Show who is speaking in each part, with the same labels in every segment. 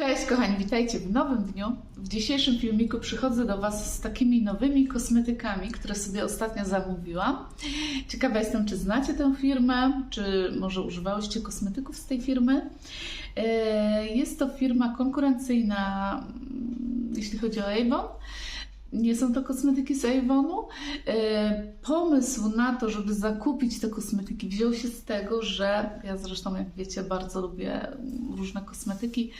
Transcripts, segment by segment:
Speaker 1: Cześć kochani, witajcie w nowym dniu. W dzisiejszym filmiku przychodzę do Was z takimi nowymi kosmetykami, które sobie ostatnio zamówiłam. Ciekawa jestem, czy znacie tę firmę, czy może używałyście kosmetyków z tej firmy. E, Jest to firma konkurencyjna, mm, jeśli chodzi o Avon. Nie są to kosmetyki z Avonu. E, Pomysł na to, żeby zakupić te kosmetyki wziął się z tego, że ja zresztą, jak wiecie, bardzo lubię różne kosmetyki.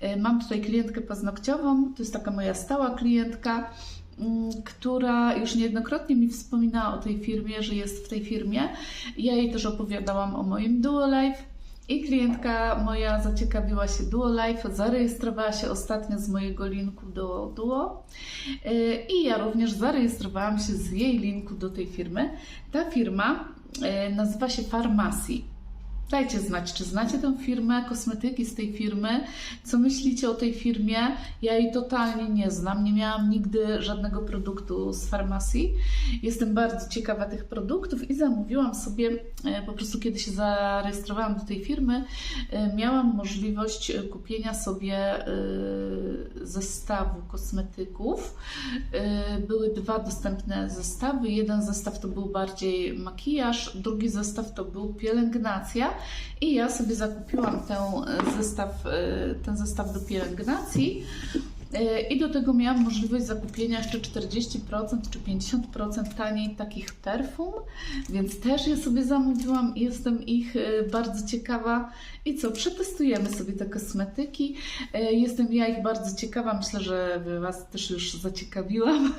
Speaker 1: E, Mam tutaj klientkę paznokciową, to jest taka moja stała klientka, mm, która już niejednokrotnie mi wspominała o tej firmie, że jest w tej firmie. Ja jej też opowiadałam o moim Duo Life. I klientka moja zaciekawiła się Duo Life, zarejestrowała się ostatnio z mojego linku do Duo Yy, i ja również zarejestrowałam się z jej linku do tej firmy. Ta firma yy, nazywa się Farmacji. Dajcie znać, czy znacie tę firmę, kosmetyki z tej firmy, co myślicie o tej firmie. Ja jej totalnie nie znam, nie miałam nigdy żadnego produktu z farmacji. Jestem bardzo ciekawa tych produktów i zamówiłam sobie, e, po prostu kiedy się zarejestrowałam do tej firmy, e, miałam możliwość kupienia sobie e, zestawu kosmetyków. Były dwa dostępne zestawy. Jeden zestaw to był bardziej makijaż, drugi zestaw to był pielęgnacja. I ja sobie zakupiłam ten zestaw, e, ten zestaw do pielęgnacji. E, I do tego miałam możliwość zakupienia jeszcze 40% czy 50% taniej takich perfum, więc też je sobie zamówiłam i jestem ich e, bardzo ciekawa. I co, przetestujemy sobie te kosmetyki. E, Jestem ja ich bardzo ciekawa, myślę, że Was też już zaciekawiłam.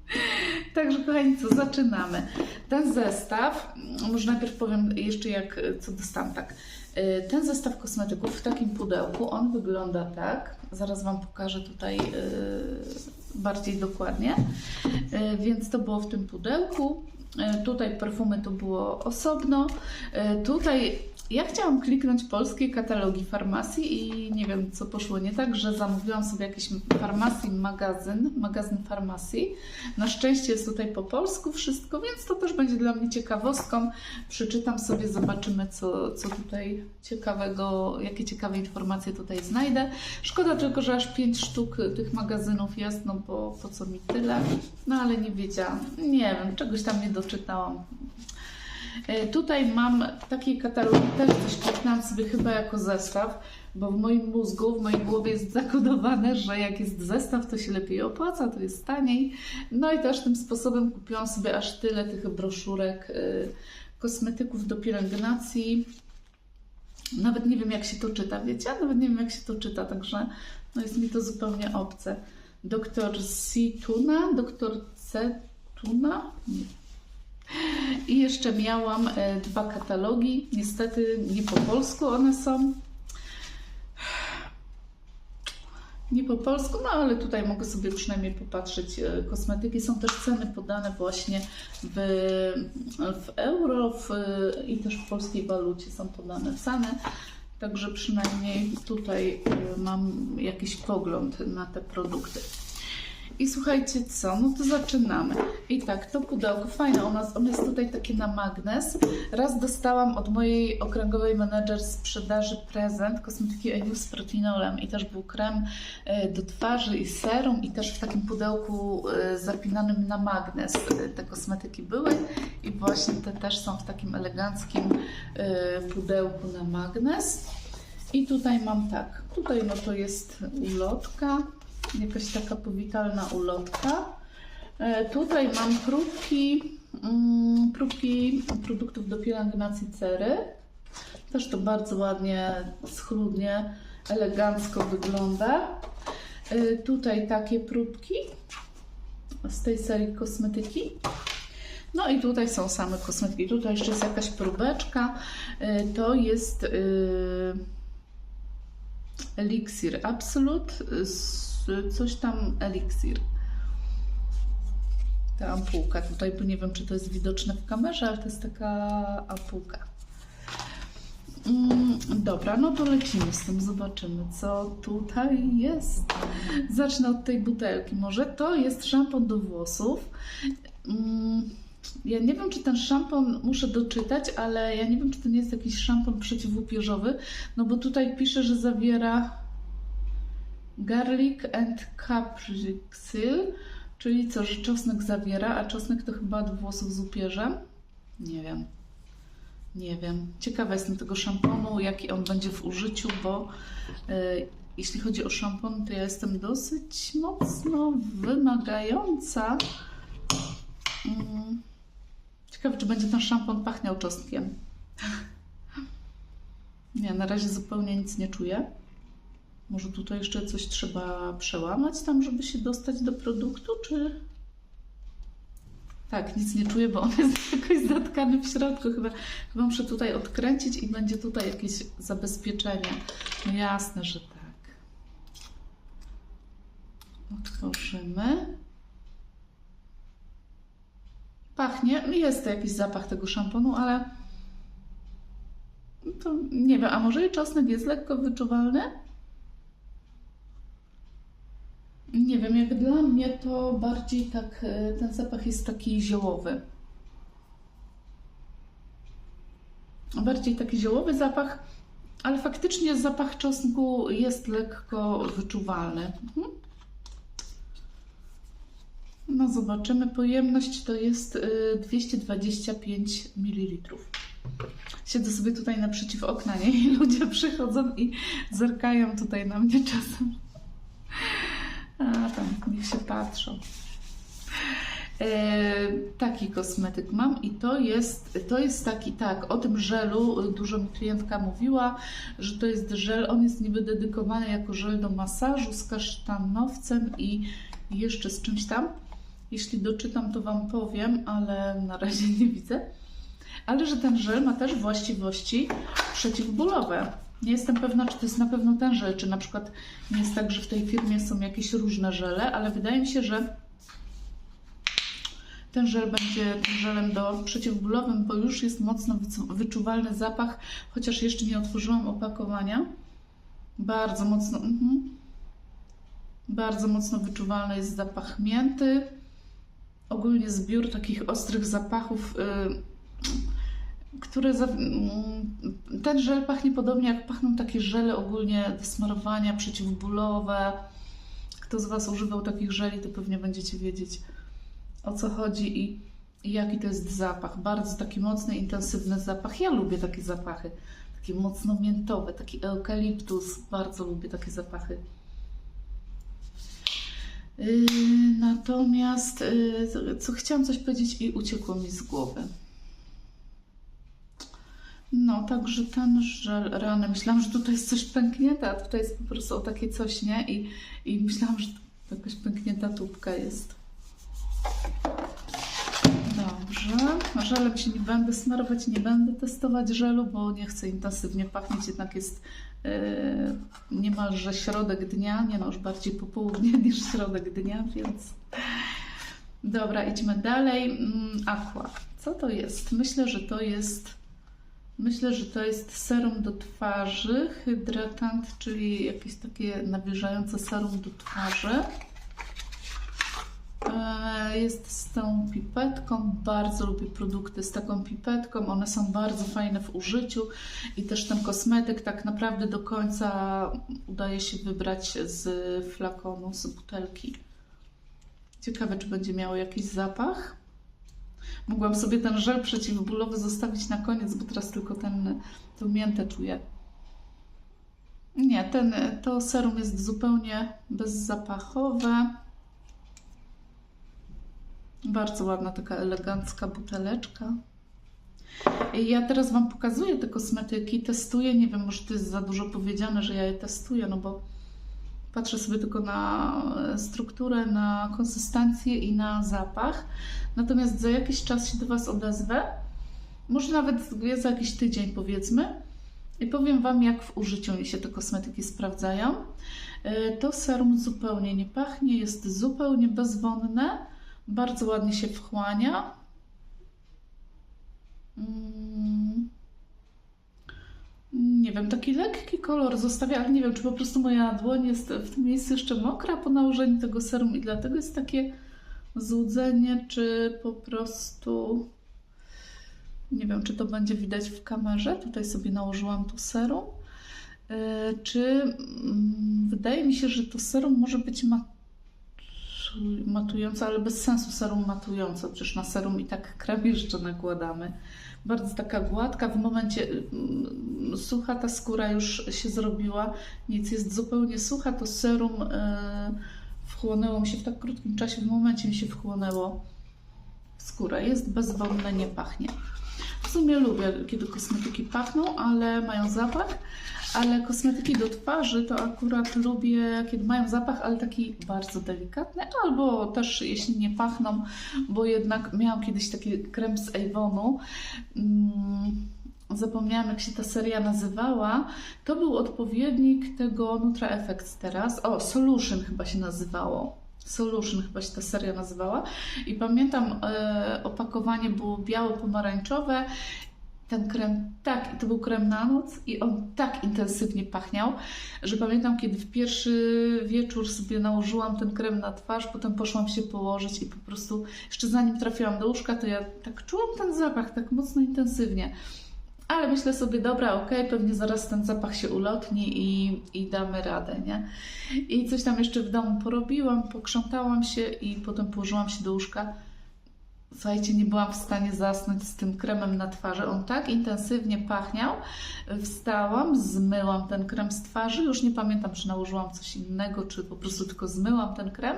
Speaker 1: Także kochani, co, zaczynamy. Ten zestaw, może najpierw powiem jeszcze jak, co dostałam, tak. Y, Ten zestaw kosmetyków w takim pudełku, on wygląda tak. Zaraz Wam pokażę tutaj y, bardziej dokładnie. Y, Więc to było w tym pudełku. Tutaj perfumy to było osobno. Tutaj ja chciałam kliknąć polskie katalogi farmacji i nie wiem, co poszło nie tak, że zamówiłam sobie jakiś farmacji magazyn, magazyn farmacji. Na szczęście jest tutaj po polsku wszystko, więc to też będzie dla mnie ciekawostką. Przeczytam sobie, zobaczymy, co, co tutaj ciekawego, jakie ciekawe informacje tutaj znajdę. Szkoda tylko, że aż 5 sztuk tych magazynów jest, no bo po co mi tyle? No ale nie wiedziałam, nie wiem, czegoś tam nie doczytałam. E, Tutaj mam takie katalogi, też coś kliknęłam sobie chyba jako zestaw, bo w moim mózgu, w mojej głowie jest zakodowane, że jak jest zestaw, to się lepiej opłaca, to jest taniej. No i też tym sposobem kupiłam sobie aż tyle tych broszurek, y, kosmetyków do pielęgnacji. Nawet nie wiem, jak się to czyta, wiecie? Nawet nie wiem, jak się to czyta, także no jest mi to zupełnie obce. Doktor C. Tuna, doktor C. Tuna? Nie i jeszcze miałam e, dwa katalogi. Niestety nie po polsku one są. Nie po polsku, no ale tutaj mogę sobie przynajmniej popatrzeć. E, Kosmetyki są też ceny podane właśnie w, w euro w, i też w polskiej walucie są podane ceny. Także przynajmniej tutaj e, mam jakiś pogląd na te produkty. I słuchajcie co, no to zaczynamy. I tak, to pudełko fajne, ono, ono jest tutaj takie na magnes. Raz dostałam od mojej okręgowej menedżer sprzedaży prezent kosmetyki Eniu z protinolem. I też był krem e, do twarzy i serum. I też w takim pudełku e, zapinanym na magnes e, te kosmetyki były. I właśnie te też są w takim eleganckim pudełku na magnes. I tutaj mam tak, tutaj no to jest ulotka, jakaś taka powitalna ulotka. E, Tutaj mam próbki, mm, próbki produktów do pielęgnacji cery. Też to bardzo ładnie, schludnie, elegancko wygląda. E, Tutaj takie próbki z tej serii kosmetyki. No i tutaj są same kosmetyki. Tutaj jeszcze jest jakaś próbeczka. E, To jest y, eliksir Absolut, z- coś tam eliksir. Ta ampułka tutaj, bo nie wiem, czy to jest widoczne w kamerze, ale to jest taka ampułka. Mm, dobra, no to lecimy z tym, zobaczymy, co tutaj jest. Zacznę od tej butelki. Może to jest szampon do włosów. Mm, ja nie wiem, czy ten szampon muszę doczytać, ale ja nie wiem, czy to nie jest jakiś szampon przeciwłupieżowy, no bo tutaj pisze, że zawiera Garlic and Capricil, czyli co, że czosnek zawiera, a czosnek to chyba od włosów z upierzem? Nie wiem. Nie wiem. Ciekawa jestem tego szamponu, jaki on będzie w użyciu, bo y, jeśli chodzi o szampon, to ja jestem dosyć mocno wymagająca. Mm. Ciekawe, czy będzie ten szampon pachniał czosnkiem. Nie, na razie zupełnie nic nie czuję. Może tutaj jeszcze coś trzeba przełamać tam, żeby się dostać do produktu, czy... Tak, nic nie czuję, bo on jest jakoś zatkany w środku. Chyba, chyba muszę tutaj odkręcić i będzie tutaj jakieś zabezpieczenie. No jasne, że tak. Otworzymy. Pachnie. Jest jakiś zapach tego szamponu, ale to nie wiem, a może i czosnek jest lekko wyczuwalny? Nie wiem, jak dla mnie to bardziej tak, e, ten zapach jest taki ziołowy. Bardziej taki ziołowy zapach, ale faktycznie zapach czosnku jest lekko wyczuwalny. Mhm. No zobaczymy, pojemność to jest y, 225 ml. Siedzę sobie tutaj naprzeciw okna, nie? I ludzie przychodzą i zerkają tutaj na mnie czasem. A tam, niech się patrzą. E, taki kosmetyk mam i to jest, to jest taki, tak, o tym żelu dużo mi klientka mówiła, że to jest żel, on jest niby dedykowany jako żel do masażu z kasztanowcem i jeszcze z czymś tam. Jeśli doczytam, to Wam powiem, ale na razie nie widzę. Ale że ten żel ma też właściwości przeciwbólowe. Nie jestem pewna, czy to jest na pewno ten żel, czy na przykład nie jest tak, że w tej firmie są jakieś różne żele, ale wydaje mi się, że ten żel będzie tym żelem do przeciwbólowym, bo już jest mocno wyczuwalny zapach, chociaż jeszcze nie otworzyłam opakowania. Bardzo mocno, mhm. bardzo mocno wyczuwalny jest zapach mięty. Ogólnie zbiór takich ostrych zapachów, y, które za, mm, ten żel pachnie podobnie jak pachną takie żele ogólnie do smarowania przeciwbólowe. Kto z Was używał takich żeli, to pewnie będziecie wiedzieć o co chodzi i, i jaki to jest zapach. Bardzo taki mocny, intensywny zapach. Ja lubię takie zapachy, takie mocno miętowe, taki eukaliptus. Bardzo lubię takie zapachy. Yy, natomiast, yy, co chciałam coś powiedzieć i uciekło mi z głowy. No, także ten żel rany. Myślałam, że tutaj jest coś pęknięte, a tutaj jest po prostu o takie coś, nie? I, i myślałam, że jakaś pęknięta tubka jest. Dobrze. Żelem się nie będę smarować, nie będę testować żelu, bo nie chcę intensywnie pachnieć, jednak jest yy, niemalże środek dnia, nie no, już bardziej popołudnie niż środek dnia, więc... Dobra, idźmy dalej. Mm, Aqua. Co to jest? Myślę, że to jest... Myślę, że to jest serum do twarzy, hydratant, czyli jakieś takie nawilżające serum do twarzy. E, Jest z tą pipetką. Bardzo lubię produkty z taką pipetką. One są bardzo fajne w użyciu i też ten kosmetyk tak naprawdę do końca udaje się wybrać z flakonu, z butelki. Ciekawe, czy będzie miało jakiś zapach. Mogłam sobie ten żel przeciwbólowy zostawić na koniec, bo teraz tylko ten, tą miętę czuję. Nie, ten, to serum jest zupełnie bezzapachowe. Bardzo ładna, taka elegancka buteleczka. Ja teraz Wam pokazuję te kosmetyki, testuję. Nie wiem, może to jest za dużo powiedziane, że ja je testuję, no bo patrzę sobie tylko na strukturę, na konsystencję i na zapach. Natomiast za jakiś czas się do Was odezwę. Może nawet za jakiś tydzień, powiedzmy. I powiem Wam, jak w użyciu mi się te kosmetyki sprawdzają. E, To serum zupełnie nie pachnie, jest zupełnie bezwonne. Bardzo ładnie się wchłania. Mm. Nie wiem, taki lekki kolor zostawia, ale nie wiem, czy po prostu moja dłoń jest w tym miejscu jeszcze mokra po nałożeniu tego serum i dlatego jest takie złudzenie, czy po prostu nie wiem, czy to będzie widać w kamerze. Tutaj sobie nałożyłam tu serum E, Czy mm, wydaje mi się, że to serum może być matu- matujące, ale bez sensu serum matujące. Przecież na serum i tak krem jeszcze nakładamy. Bardzo taka gładka, w momencie mm, sucha ta skóra już się zrobiła, nic jest zupełnie sucha, to serum e, wchłonęło mi się w tak krótkim czasie, w momencie mi się wchłonęło w skórę. Jest bezwonne, nie pachnie. W sumie lubię, kiedy kosmetyki pachną, ale mają zapach. Ale kosmetyki do twarzy to akurat lubię, kiedy mają zapach, ale taki bardzo delikatny, albo też jeśli nie pachną, bo jednak miałam kiedyś taki krem z Avonu. Mm, zapomniałam jak się ta seria nazywała. To był odpowiednik tego Nutra Effects teraz. O, Solution chyba się nazywało. Solution chyba się ta seria nazywała. I pamiętam, e, opakowanie było biało-pomarańczowe. Ten krem tak, to był krem na noc, i on tak intensywnie pachniał, że pamiętam, kiedy w pierwszy wieczór sobie nałożyłam ten krem na twarz, potem poszłam się położyć i po prostu, jeszcze zanim trafiłam do łóżka, to ja tak czułam ten zapach tak mocno intensywnie. Ale myślę sobie, dobra, okej, pewnie zaraz ten zapach się ulotni i, i damy radę, nie? I coś tam jeszcze w domu porobiłam, pokrzątałam się i potem położyłam się do łóżka. Słuchajcie, nie byłam w stanie zasnąć z tym kremem na twarzy. On tak intensywnie pachniał. Wstałam, zmyłam ten krem z twarzy. Już nie pamiętam, czy nałożyłam coś innego, czy po prostu tylko zmyłam ten krem.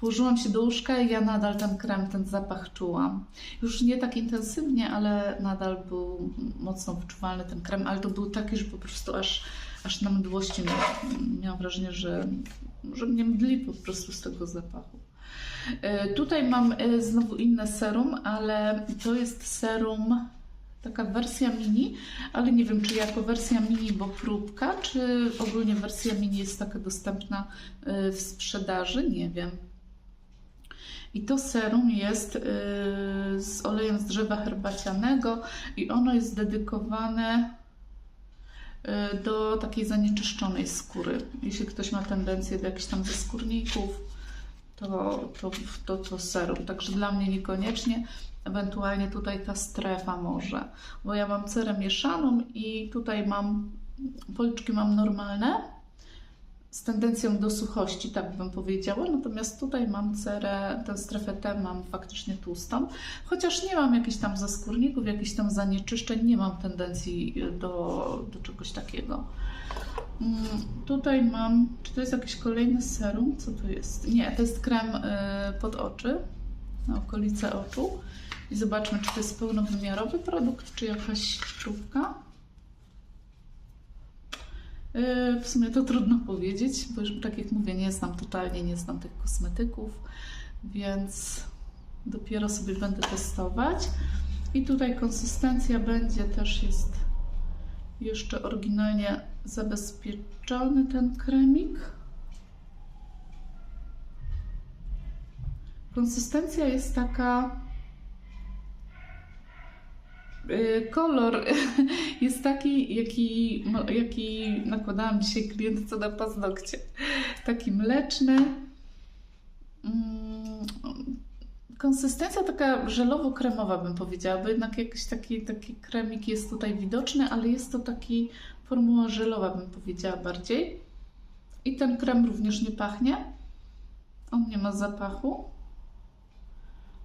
Speaker 1: Położyłam się do łóżka i ja nadal ten krem, ten zapach czułam. Już nie tak intensywnie, ale nadal był mocno wyczuwalny ten krem, ale to był taki, że po prostu aż, aż na mdłości miałam, wrażenie, że, że mnie mdli po prostu z tego zapachu. E, Tutaj mam e, znowu inne serum, ale to jest serum, taka wersja mini, ale nie wiem, czy jako wersja mini, bo próbka, czy ogólnie wersja mini jest taka dostępna e, w sprzedaży, nie wiem. I to serum jest z olejem z drzewa herbacianego i ono jest dedykowane do takiej zanieczyszczonej skóry. Jeśli ktoś ma tendencję do jakichś tam zaskórników, to, to, to, to serum. Także dla mnie niekoniecznie. Ewentualnie tutaj ta strefa może, bo ja mam cerę mieszaną i tutaj mam, policzki mam normalne, z tendencją do suchości, tak bym powiedziała, natomiast tutaj mam cerę, tę strefę T mam faktycznie tłustą, chociaż nie mam jakichś tam zaskórników, jakichś tam zanieczyszczeń, nie mam tendencji do, do czegoś takiego. Mm, Tutaj mam, czy to jest jakiś kolejny serum? Co to jest? Nie, to jest krem y, pod oczy, na okolice oczu. I zobaczmy, czy to jest pełnowymiarowy produkt, czy jakaś próbka. Y, W sumie to trudno powiedzieć, bo już tak jak mówię, nie znam totalnie, nie znam tych kosmetyków, więc dopiero sobie będę testować. I tutaj konsystencja będzie też jest jeszcze oryginalnie zabezpieczony ten kremik. Konsystencja jest taka. Y, Kolor jest taki, jaki, no, jaki nakładałam dzisiaj klientce na paznokcie. Taki mleczny. Mm, Konsystencja taka żelowo-kremowa bym powiedziała, bo jednak jakiś taki, taki kremik jest tutaj widoczny, ale jest to taki formuła żelowa bym powiedziała bardziej. I ten krem również nie pachnie. On nie ma zapachu.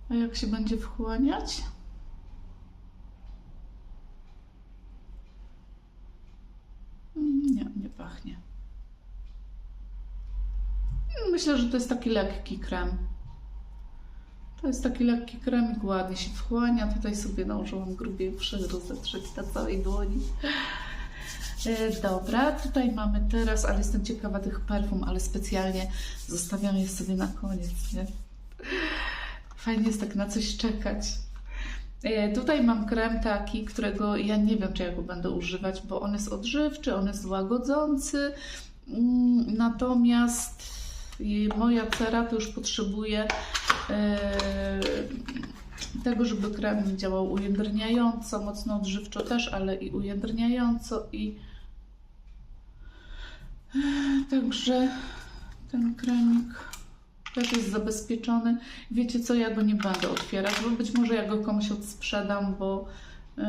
Speaker 1: A jak się będzie wchłaniać? Mm, Nie, nie pachnie. Myślę, że to jest taki lekki krem. To jest taki lekki kremik, ładnie się wchłania. Tutaj sobie nałożyłam grubiejszy rozetrzeć na całej dłoni. E, Dobra, tutaj mamy teraz, ale jestem ciekawa tych perfum, ale specjalnie zostawiam je sobie na koniec, nie? Fajnie jest tak na coś czekać. E, Tutaj mam krem taki, którego ja nie wiem, czy ja go będę używać, bo on jest odżywczy, on jest łagodzący. Mm, Natomiast i moja cera to już potrzebuje e, tego, żeby krem działał ujędrniająco, mocno odżywczo też, ale i ujędrniająco i także ten kremik też jest zabezpieczony. Wiecie co, ja go nie będę otwierać, bo być może ja go komuś odsprzedam, bo yy,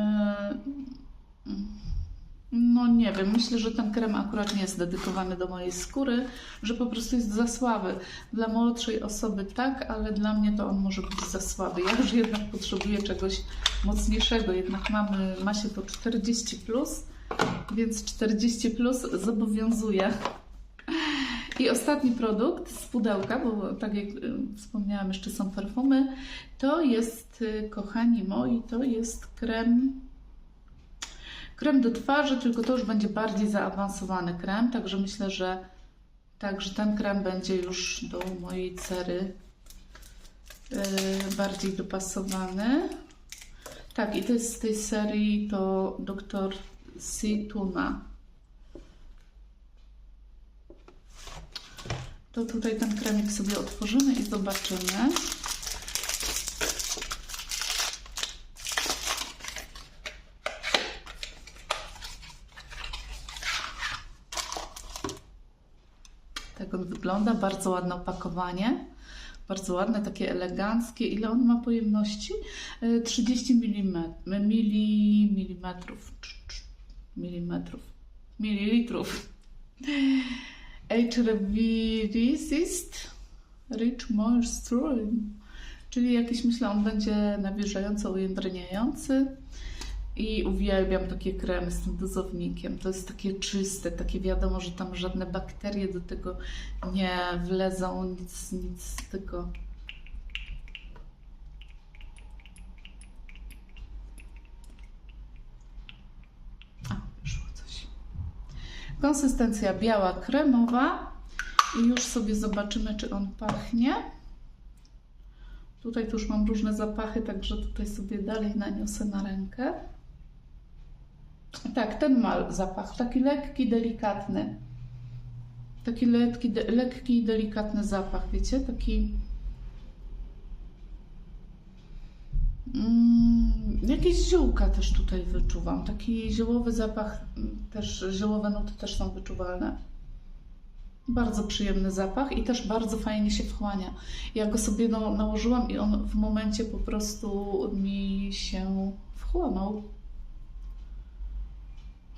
Speaker 1: No nie wiem, myślę, że ten krem akurat nie jest dedykowany do mojej skóry, że po prostu jest za słaby. Dla młodszej osoby tak, ale dla mnie to on może być za słaby. Ja już jednak potrzebuję czegoś mocniejszego, jednak mamy, ma się to 40+, plus, więc 40+, plus zobowiązuje. I ostatni produkt z pudełka, bo tak jak y, wspomniałam, jeszcze są perfumy, to jest, y, kochani moi, to jest krem krem do twarzy, tylko to już będzie bardziej zaawansowany krem, także myślę, że także ten krem będzie już do mojej cery yy, bardziej dopasowany. Tak, i to jest z tej serii to Dr. Situna. To tutaj ten kremik sobie otworzymy i zobaczymy. Tak on wygląda, bardzo ładne opakowanie. Bardzo ładne, takie eleganckie. Ile on ma pojemności? E, 30 mm, mili, milimetrów, milimetrów, mililitrów. H-Resist Rich Moisture, czyli jakiś, myślę, on będzie nawilżająco ujędrniający. I uwielbiam takie kremy z tym dozownikiem. To jest takie czyste, takie wiadomo, że tam żadne bakterie do tego nie wlezą, nic, nic tylko. A, wyszło coś. Konsystencja biała, kremowa. I już sobie zobaczymy, czy on pachnie. Tutaj już mam różne zapachy, także tutaj sobie dalej naniosę na rękę. Tak, ten ma zapach, taki lekki, delikatny. Taki lekki, de, lekki delikatny zapach, wiecie? Taki. Mm, jakieś ziółka też tutaj wyczuwam. Taki ziołowy zapach, mm, też ziołowe nuty też są wyczuwalne. Bardzo przyjemny zapach i też bardzo fajnie się wchłania. Ja go sobie no, nałożyłam i on w momencie po prostu mi się wchłonął.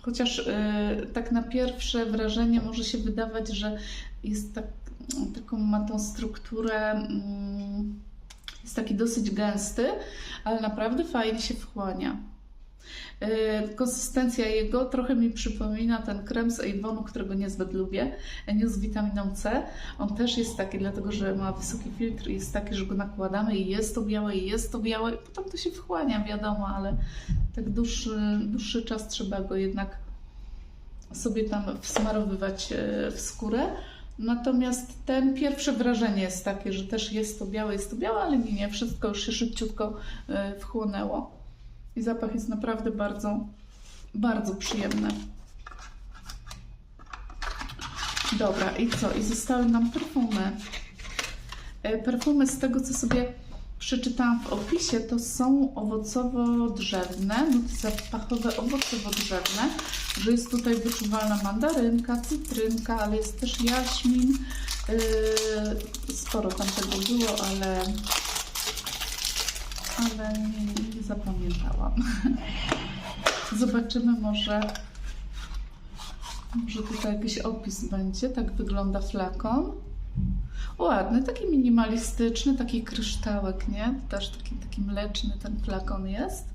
Speaker 1: Chociaż y, tak na pierwsze wrażenie może się wydawać, że jest tak, taką ma tą strukturę, mm, jest taki dosyć gęsty, ale naprawdę fajnie się wchłania. Y, konsystencja jego trochę mi przypomina ten krem z Avonu, którego niezbyt lubię, Enius z witaminą C. On też jest taki, dlatego że ma wysoki filtr i jest taki, że go nakładamy i jest to białe, i jest to białe, i potem to się wchłania, wiadomo, ale tak dłuższy, dłuższy czas trzeba go jednak sobie tam wsmarowywać y, w skórę. Natomiast ten pierwsze wrażenie jest takie, że też jest to białe, jest to białe, ale nie, nie, wszystko już się szybciutko y, wchłonęło. I zapach jest naprawdę bardzo, bardzo przyjemny. Dobra, i co? I zostały nam perfumy. E, Perfumy z tego, co sobie przeczytałam w opisie, to są owocowo-drzewne, zapachowe owocowo-drzewne, że jest tutaj wyczuwalna mandarynka, cytrynka, ale jest też jaśmin. Yy, Sporo tam tego było, ale ale nie, nie zapamiętałam. Zobaczymy może, może tutaj jakiś opis będzie. Tak wygląda flakon. Ładny, taki minimalistyczny, taki kryształek, nie? Też taki, taki mleczny ten flakon jest.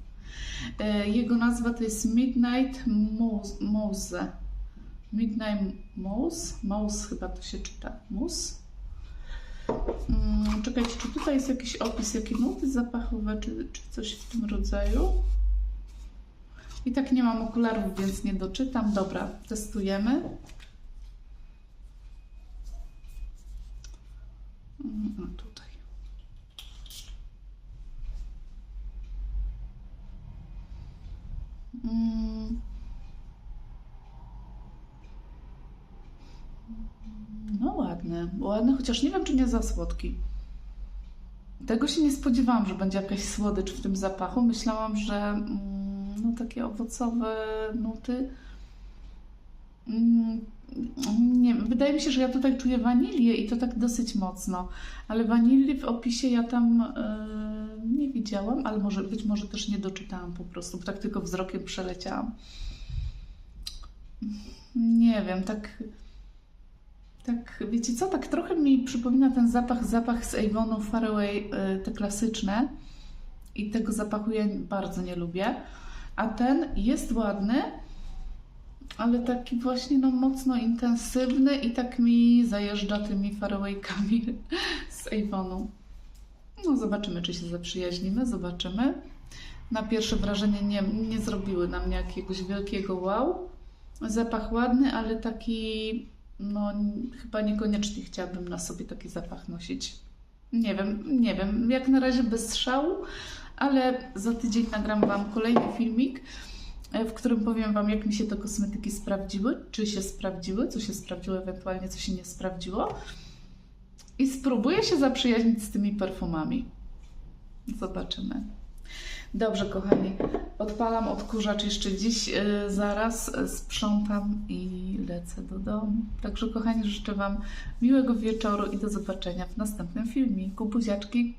Speaker 1: E, Jego nazwa to jest Midnight. Mousse. Midnight Mousse. Mousse chyba to się czyta. Mousse. Mm, Czekajcie, czy tutaj jest jakiś opis, jakie nuty zapachowe, czy, czy coś w tym rodzaju? I tak nie mam okularów, więc nie doczytam. Dobra, testujemy. Mm, A tutaj. Mm. No ładny, ładny, chociaż nie wiem, czy nie za słodki. Tego się nie spodziewałam, że będzie jakaś słodycz w tym zapachu. Myślałam, że mm, no, takie owocowe nuty. Mm, Nie, wydaje mi się, że ja tutaj czuję wanilię i to tak dosyć mocno, ale wanilii w opisie ja tam e, nie widziałam, ale może być może też nie doczytałam po prostu, bo tak tylko wzrokiem przeleciałam. Nie wiem, tak. Tak, wiecie co, tak trochę mi przypomina ten zapach, zapach z Avonu Faraway, y, te klasyczne. I tego zapachu ja bardzo nie lubię. A ten jest ładny, ale taki właśnie no mocno intensywny i tak mi zajeżdża tymi Farawaykami z Avonu. No zobaczymy, czy się zaprzyjaźnimy, zobaczymy. Na pierwsze wrażenie nie, nie zrobiły na mnie jakiegoś wielkiego wow. Zapach ładny, ale taki, no chyba niekoniecznie chciałabym na sobie taki zapach nosić. Nie wiem, nie wiem, jak na razie bez szału, ale za tydzień nagram Wam kolejny filmik, e, w którym powiem Wam, jak mi się te kosmetyki sprawdziły, czy się sprawdziły, co się sprawdziło, ewentualnie co się nie sprawdziło. I spróbuję się zaprzyjaźnić z tymi perfumami. Zobaczymy. Dobrze, kochani, odpalam odkurzacz jeszcze dziś, yy, zaraz yy, sprzątam i lecę do domu. Także, kochani, życzę Wam miłego wieczoru i do zobaczenia w następnym filmiku. Buziaczki.